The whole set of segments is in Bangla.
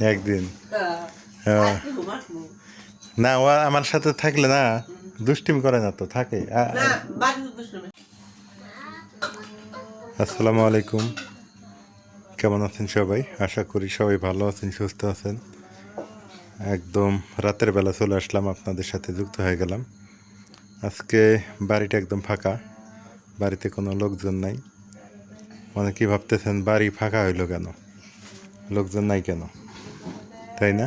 একদিন। হ্যাঁ। হ্যাঁ। না ও আমার সাথে থাকলে না দুষ্টিম করে না তো থাকে। আসসালামু আলাইকুম। কেমন আছেন সবাই? আশা করি সবাই ভালো আছেন সুস্থ আছেন। একদম রাতের বেলা চলে আসলাম আপনাদের সাথে যুক্ত হয়ে গেলাম। আজকে বাড়িটা একদম ফাঁকা। বাড়িতে কোনো লোকজন নাই। অনেকেই ভাবতেছেন, বাড়ি ফাঁকা হইল কেন? লোকজন নাই কেন? তাই না?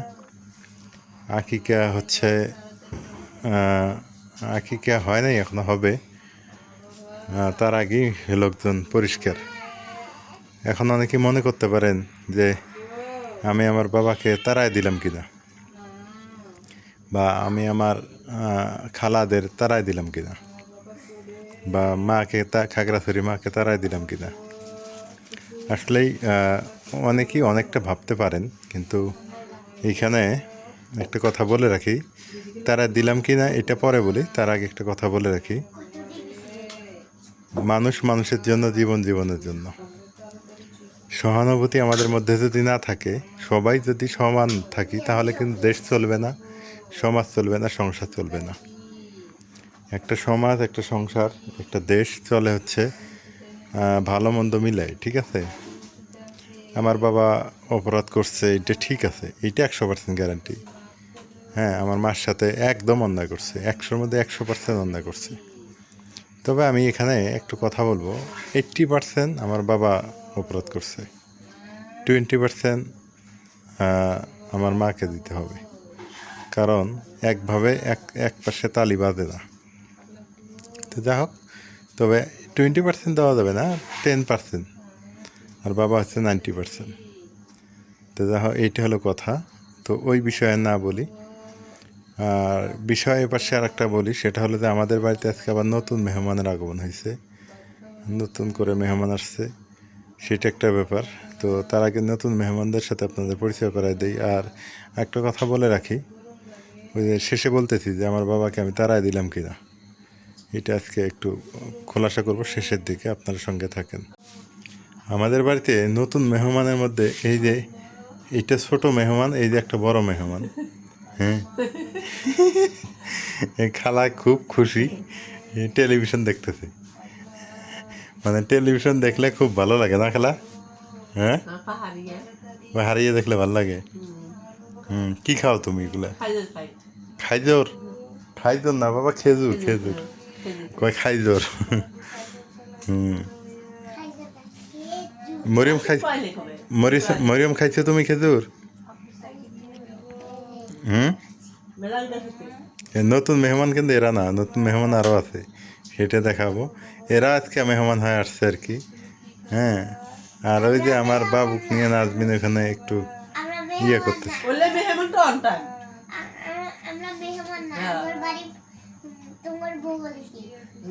আকিকা হচ্ছে আকিকা হয় নাই, এখনও হবে। তার আগেই লোকজন পরিষ্কার। এখন অনেকে মনে করতে পারেন যে, আমি আমার বাবাকে তারাই দিলাম কিনা? বা আমি আমার খালাদের তারাই দিলাম কিনা? বা মাকে তা, খাগড়াছড়ি মাকে তারাই দিলাম কিনা? আসলেই অনেকেই অনেকটা ভাবতে পারেন, কিন্তু এইখানে একটা কথা বলে রাখি, তারা দিলাম কি না এটা পরে বলি, তার আগে একটা কথা বলে রাখি, মানুষ মানুষের জন্য, জীবন জীবনের জন্য। সহানুভূতি আমাদের মধ্যে যদি না থাকে, সবাই যদি সমান থাকি, তাহলে কিন্তু দেশ চলবে না, সমাজ চলবে না, সংসার চলবে না। একটা সমাজ, একটা সংসার, একটা দেশ চলে হচ্ছে ভালো মন্দ মিলাই, ঠিক আছে? আমার বাবা অপরাধ করছে, এটা ঠিক আছে এইটা একশো পার্সেন্ট গ্যারান্টি হ্যাঁ আমার মার সাথে একদম অন্যায় করছে, একশোর মধ্যে একশো পার্সেন্ট অন্যায় করছে। তবে আমি এখানে একটু কথা বলব, এইট্টি পার্সেন্ট আমার বাবা অপরাধ করছে, টোয়েন্টি পার্সেন্ট আমার মাকে দিতে হবে। কারণ একভাবে এক এক পাশে তালি বাঁধে না। তো যা হোক, তবে টোয়েন্টি পার্সেন্ট দেওয়া যাবে না টেন পার্সেন্ট আর বাবা হচ্ছে নাইনটি পার্সেন্ট তো যা এইটা হলো কথা। তো ওই বিষয়ে না বলি। আর বিষয় পাশে আর একটা বলি, সেটা হলো যে আমাদের বাড়িতে আজকে আবার নতুন মেহমানের আগমন হয়েছে। নতুন করে মেহমান আসছে। সেটা একটা ব্যাপার। তো তার আগে নতুন মেহমানদের সাথে আপনাদের পরিচয় করাই দিই। আর একটা কথা বলে রাখি। ওই যে শেষে বলতেছি যে আমার বাবাকে আমি তারাই দিলাম কিনা। এটা আজকে একটু খোলাসা করব শেষের দিকে আপনার সঙ্গে থাকেন। আমাদের বাড়িতে নতুন মেহমানের মধ্যে এই যে এইটা ছোট মেহমান এই যে একটা বড় মেহমান। হ্যাঁ। এই খালা খুব খুশি টেলিভিশন দেখতেছে। মানে টেলিভিশন দেখলে খুব ভালো লাগে না খালা? হ্যাঁ? বা হারিয়ে দেখলে ভালো লাগে? হুম। কি খাও তুমি এগুলা? খাইজোর খাই খাইজোর? খাইজোর না বাবা খেজুর খেজুর। কয় খাইজোর হুম মরিয়ম খাই মরিয়ম খাইছো তুমি খেজুর হুম নতুন মেহমান কিন্তু এরা না নতুন মেহমান আরও আছে সেটা দেখাবো এরা আজকে মেহমান হয়ে আসছে আর কি হ্যাঁ আর ওই যে আমার বাবুক নিয়ে নাজমিন ওখানে একটু ইয়ে করতেছে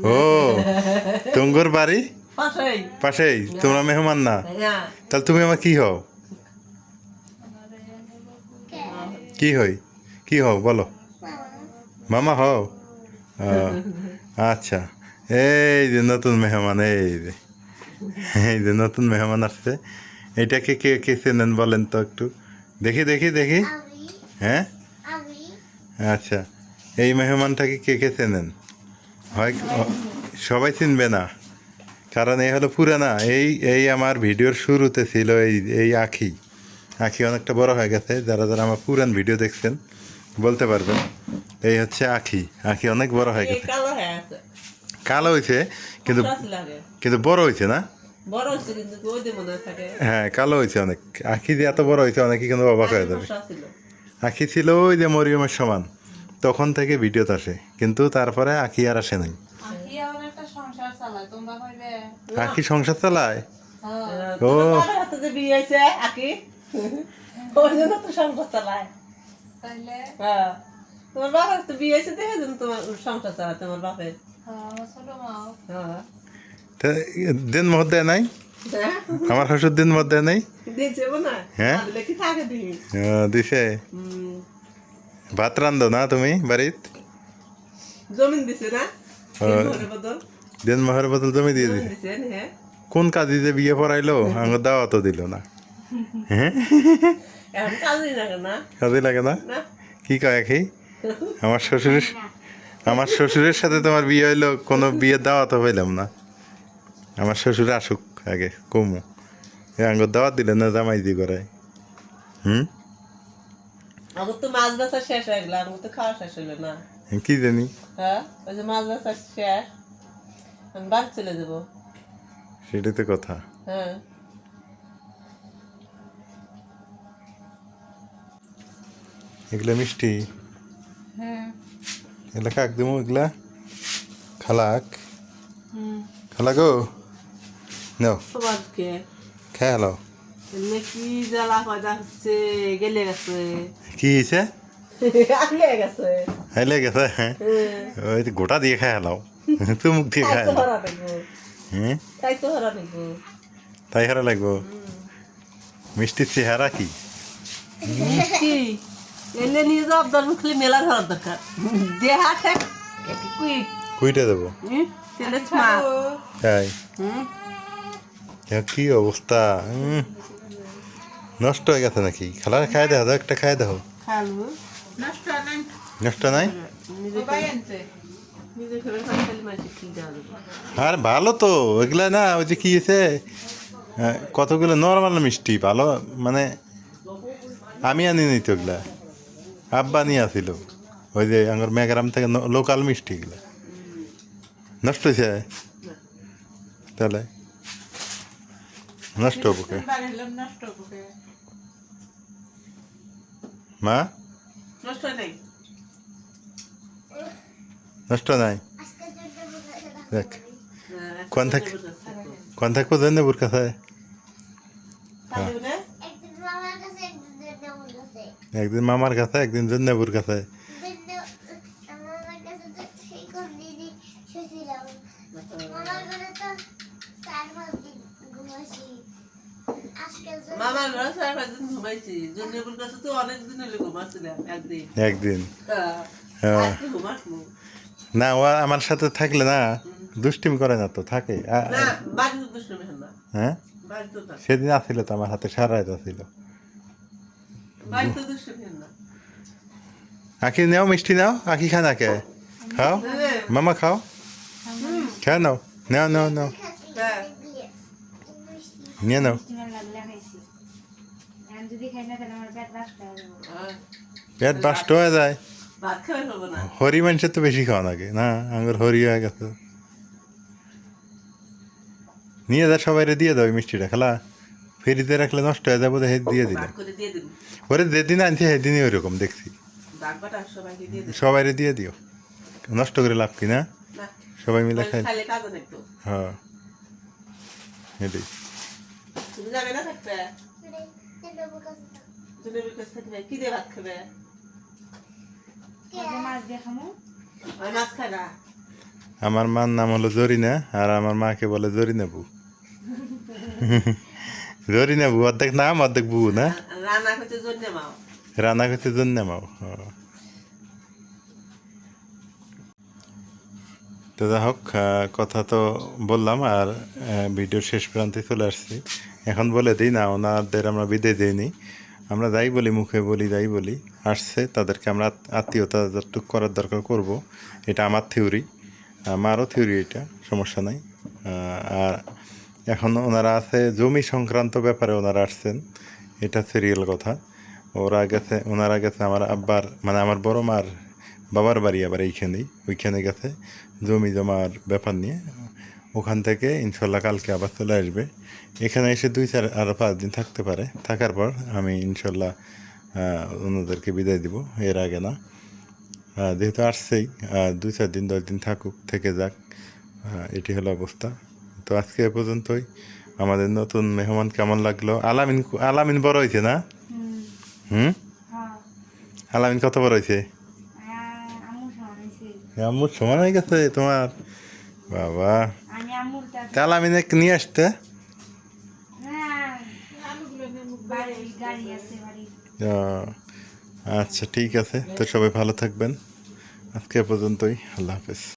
ও তুঙ্গর বাড়ি? পাশেই। পাশেই? তোমরা মেহমান না? হ্যাঁ। তাহলে তুমি আমার কি হও? কি হই? কি হও? বলো। মামা হও? ও, আচ্ছা। এই যে নতুন মেহমান এই যে। এই যে নতুন মেহমান আসছে। এটাকে কে কে চেনেন বলেন তো একটু। দেখি দেখি দেখি। হ্যাঁ? আচ্ছা। এই মেহমানটাকে কে কে চেনেন? হয় সবাই চিনবে না। কারণ এই হলো পুরানা এই এই আমার ভিডিওর শুরুতে ছিল এই এই আখি। আখি অনেকটা বড় হয়ে গেছে যারা যারা আমার পুরান ভিডিও দেখছেন বলতে পারবেন এই হচ্ছে আখি। আখি অনেক বড় হয়ে গেছে। কালো হয়ে কালো হয়েছে কিন্তু কিন্তু বড় হয়েছে না? হ্যাঁ কালো হয়েছে অনেক। আখি যে এত বড় হয়েছে অনেকে কিন্তু অবাক হয়ে যাবে। আখি ছিল ওই যে মরিয়মের সমান। তখন থেকে ভিডিওতে আসে কিন্তু তারপরে আখি আর আসে নাই। আখি সংসার চালায় তোমরা কইবে? আখি সংসার চালায়? ও। তোমার হাতে যে বিয়ে হয়েছে আকি সংসার চালায়। হ্যাঁ। তোমার বাবার তো বিয়ে হয়েছে দেখে তোমার সংসার চালায় তোমার বাপের। হ্যাঁ, হ্যাঁ। তা দিন মত দেয় নাই? হ্যাঁ। আমার হাসুর দিন মত দেয় নাই? হ্যাঁ? দিছে। হুম, ভাত রান্ধো না তুমি বাড়িত? জমিন দিছে না? দিন মহের বদল। জমি দিয়ে দিছে কোন কাজে যে বিয়ে পড়াইলো আমার দাওয়া তো দিল না। হ্যাঁ? কাজে লাগে না? কি কয় কি আমার শ্বশুরের আমার শ্বশুরের সাথে তোমার বিয়ে হইল কোনো বিয়ের দাওয়া তো পাইলাম না। আমার শ্বশুর আসুক আগে কমু। আঙ্গুর দাওয়াত দিলে না জামাই দি করে হুম? আমার তো মাছ বেচা শেষ হয়ে গেল আমার তো খাওয়া শেষ হইল না। কি জানি? হ্যাঁ ওই যে মাছ বেচা শেষ আমি বাড়ি চলে যাব। সেটাই তো কথা। হ্যাঁ। এগুলা মিষ্টি? হ্যাঁ। এগুলা কাক দিমু এগুলা। খালাক হুম। খালা গো। নাও। হলো এমনি কি জ্বালা পয়দা হচ্ছে গেলে গেছে। কি হয়েছে আগে গেছে হাইলে গেছে হ্যাঁ ওই তো গোটা দিয়ে খাই হলাও তুই মুখ দিয়ে খাই হ্যাঁ তাই হারা লাগবো। মিষ্টির চেহারা কি? কি এলে নিয়ে যাও আপনার মুখলে মেলা ধরার দরকার দেহা ঠেক। কুইটা দেবো তেলে তাই। হুম এ কি অবস্থা নষ্ট হয়ে গেছে নাকি? খেলা খাই দেখো দাও, একটা খাই দেখো খালু। নষ্ট নাই? নষ্ট নাই আর ভালো তো ওইগুলা না ওই যে কি হয়েছে আহ, কতগুলো নর্মাল মিষ্টি ভালো মানে আমি আনি নি তো ওগুলা আব্বা নিয়ে আসিল। ওই যে আমার মেঘারাম থেকে লোকাল মিষ্টি এগুলা। নষ্ট হয়েছে তাহলে নষ্ট হব নষ্ট করে মা? নষ্ট হয় নাই? নষ্ট নাই? দেখ। কোন থাক কোন থাকব জানি বুর কাছে একদিন মামার কাছে? একদিন জন্য আমার কাছে একদিন মামার কাছে একদিন জন্নেবুর কাছে। জন্য মামার কাছে তো চার পাঁচ দিন ঘুমাসি একদিন। হ্যাঁ, হ্যাঁ। না ও আমার সাথে থাকলে না দুষ্টিম করে না তো থাকে। হ্যাঁ সেদিন আসছিল তো আমার হাতে সারা রাত না। আঁকি নাও মিষ্টি নাও আঁকি খা না কে খাও মামা খাও? খাও নাও। নাও নাও নাও। নিয়ে নাও। আমার লাগলে খাইছি। আমি যদি খাই না তাহলে আমার পেট বাস্ট হয়ে যাব হ্যাঁ, পেট বাস্ট হয়ে যায়। ভাত খাওয়াই হব না? হরি মানুষের তো বেশি খাওয়া লাগে না? আঙ্গুর হরি হয়ে গেছে। নিয়ে যা সবাই দিয়ে দাও মিষ্টিটা খেলা। ফ্রিজে রাখলে নষ্ট হয়ে যাব হে দিয়ে দিলাম। ওরে যেদিন আনছি সেদিনই ওইরকম দেখছি। সবাই দিয়ে দিও। নষ্ট করে লাভ কি না? না। সবাই মিলে খাই। হ্যাঁ। এটাই তুমি যাবে না থাকবে? কাছে থাকবে। কি দিয়ে ভাত খাবে? মাছ দিয়ে খামো। মাছ না? আমার মার নাম হলো জরিনা আর আমার মাকে বলে জরিনা বু জরিনা বু অর্ধেক নাম অর্ধেক বু না? রান্না করতে জন্য মাও। রান্না করতে জন্য মাও। তো যাই হোক কথা তো বললাম আর ভিডিও শেষ প্রান্তে চলে আসছি। এখন বলে দিই না, ওনাদের আমরা বিদায় দিইনি। আমরা যাই বলি, মুখে বলি, যাই বলি, আসছে, তাদেরকে আমরা আত- আত্মীয়তা যতটুকু করার দরকার করব, এটা আমার থিওরি আমারও থিওরি এটা, সমস্যা নাই। আর এখন ওনারা আছে, জমি সংক্রান্ত ব্যাপারে ওনারা আসছেন, এটা সিরিয়াল কথা। ওরা গেছে, ওনারা গেছে আমার আব্বার মানে আমার বড় মার বাবার বাড়ি আবার এইখানেই, ওইখানে গেছে, জমি জমার ব্যাপার নিয়ে। ওখান থেকে ইনশাল্লাহ কালকে আবার চলে আসবে। এখানে এসে দুই চার আর পাঁচ দিন থাকতে পারে। থাকার পর আমি ইনশাল্লাহ ওনাদেরকে বিদায় দিব এর আগে না। যেহেতু আসছেই দুই চার দিন দশ দিন থাকুক থেকে যাক এটি হলো অবস্থা। তো আজকে এ পর্যন্তই। আমাদের নতুন মেহমান কেমন লাগল? আলামিন আলামিন বড় হয়েছে না? হুম? হ্যাঁ আলামিন কত বড় হয়েছে? সমানাইছি আম্মুর সমান হয়ে গেছে তোমার। বাবা। আমি আমুর তা আলামিনে নিয়ে আসতে? আচ্ছা ঠিক আছে। তো সবাই ভালো থাকবেন। আজকে পর্যন্তই। আল্লাহ হাফেজ।